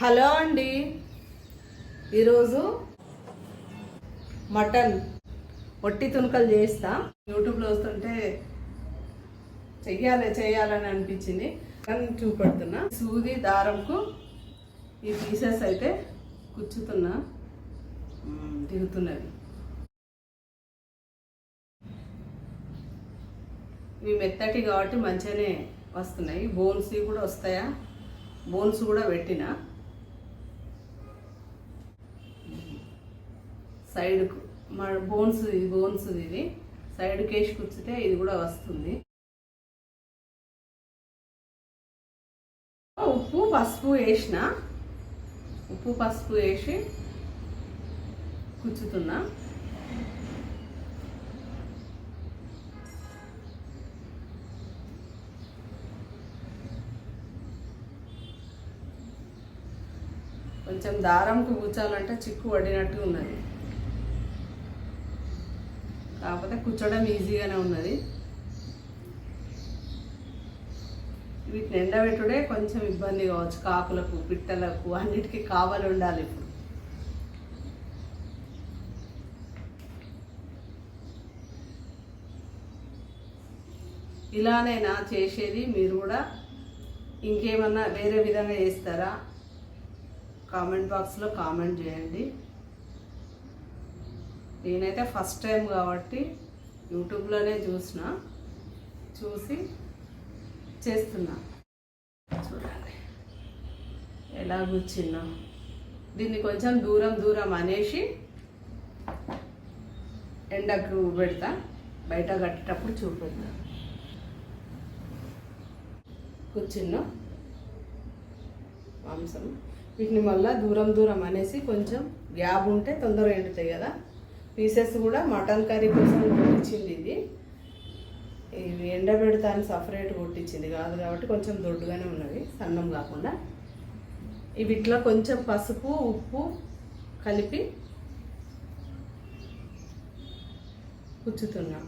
Hello అండి. ఈరోజు mutton వట్టి తునకలు చేస్తా. యూట్యూబ్లో వస్తుంటే చెయ్యాలి చెయ్యాలని అనిపించింది. కానీ చూపెడుతున్నా. సూది దారంకు ఈ పీసెస్ అయితే కుచ్చుతున్నా దిగుతున్నది ఇవి మెత్తటి కాబట్టి మంచిగానే వస్తున్నాయి. బోన్స్ కూడా వస్తాయా? బోన్స్ కూడా పెట్టిన. సైడ్కు మా బోన్స్ ఇది బోన్స్ ఇది సైడ్కి వేసి కూర్చుంటే ఇది కూడా వస్తుంది. ఉప్పు పసుపు వేసిన ఉప్పు పసుపు వేసి కుచ్చుతున్నా కొంచెం దారంకు కూర్చోాలంటే చిక్కు పడినట్టు ఉన్నది. కాకపోతే కూర్చోవడం ఈజీగానే ఉన్నది. వీటిని ఎండబెట్టుడే కొంచెం ఇబ్బంది కావచ్చు కాకులకు పిట్టలకు అన్నిటికీ కావాలి ఉండాలి ఇప్పుడు. ఇలానైనా చేసేది మీరు కూడా. ఇంకేమన్నా వేరే విధంగా చేస్తారా? కామెంట్ బాక్స్లో కామెంట్ చేయండి. నేనైతే ఫస్ట్ టైం కాబట్టి యూట్యూబ్లోనే చూసిన చూసి చేస్తున్నా. చూడండి. ఎలా కూర్చున్నా? దీన్ని కొంచెం దూరం దూరం అనేసి ఎండకు పెడతా బయట కట్టేటప్పుడు చూపెడతా. కూర్చున్నా. మాంసం. వీటిని మళ్ళీ దూరం దూరం అనేసి కొంచెం గ్యాప్ ఉంటే తొందరగా ఎండుతాయి కదా. పీసెస్ కూడా మటన్ కర్రీ కోసం కొట్టించింది ఇది. ఇవి ఎండబెడతాను సపరేట్ కొట్టించింది. కాదు కాబట్టి కొంచెం దొడ్డుగానే ఉన్నది సన్నం కాకుండా. ఇవి ఇట్లా కొంచెం పసుపు ఉప్పు కలిపి కుచ్చుతున్నా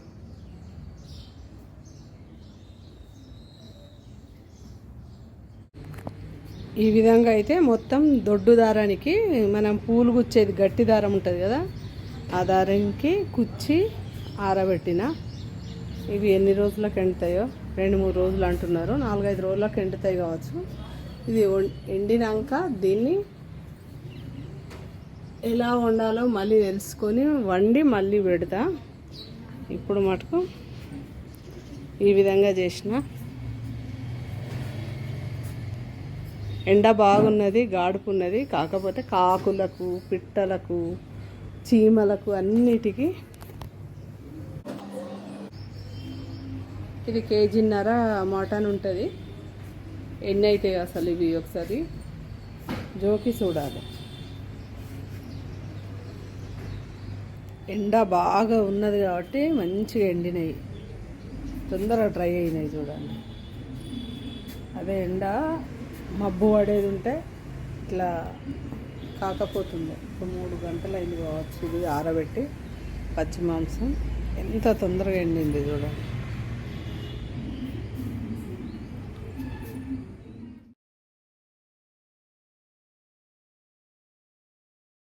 ఈ విధంగా అయితే మొత్తం దొడ్డు దారానికి మనం పూలు గుచ్చేది గట్టి దారం ఉంటుంది కదా ఆ దారానికి కుచ్చి ఆరబెట్టిన. ఇవి ఎన్ని రోజులకు ఎండుతాయో? రెండు మూడు రోజులు అంటున్నారు. నాలుగైదు రోజులకు ఎండుతాయి కావచ్చు. ఇది ఎండినాక దీన్ని ఎలా వండాలో మళ్ళీ తెలుసుకొని వండి మళ్ళీ పెడతా. ఇప్పుడు మటుకు ఈ విధంగా చేసిన. ఎండ బాగున్నది గాడుపున్నది కాకపోతే కాకులకు పిట్టలకు చీమలకు అన్నిటికీ. ఇది కేజీన్నర మటన్ ఉంటుంది. ఎన్ని అవుతాయి అసలు ఇవి ఒకసారి? జోకి చూడాలి. ఎండ బాగా ఉన్నది కాబట్టి మంచిగా ఎండినాయి. తొందరగా డ్రై అయినాయి చూడండి. అదే ఎండ మబ్బు పడేది ఉంటే ఇట్లా కాకపోతుంది. ఒక మూడు గంటలు అయింది కావచ్చు. ఇది ఆరబెట్టి పచ్చి మాంసం. ఎంత తొందరగా ఎండింది చూడండి.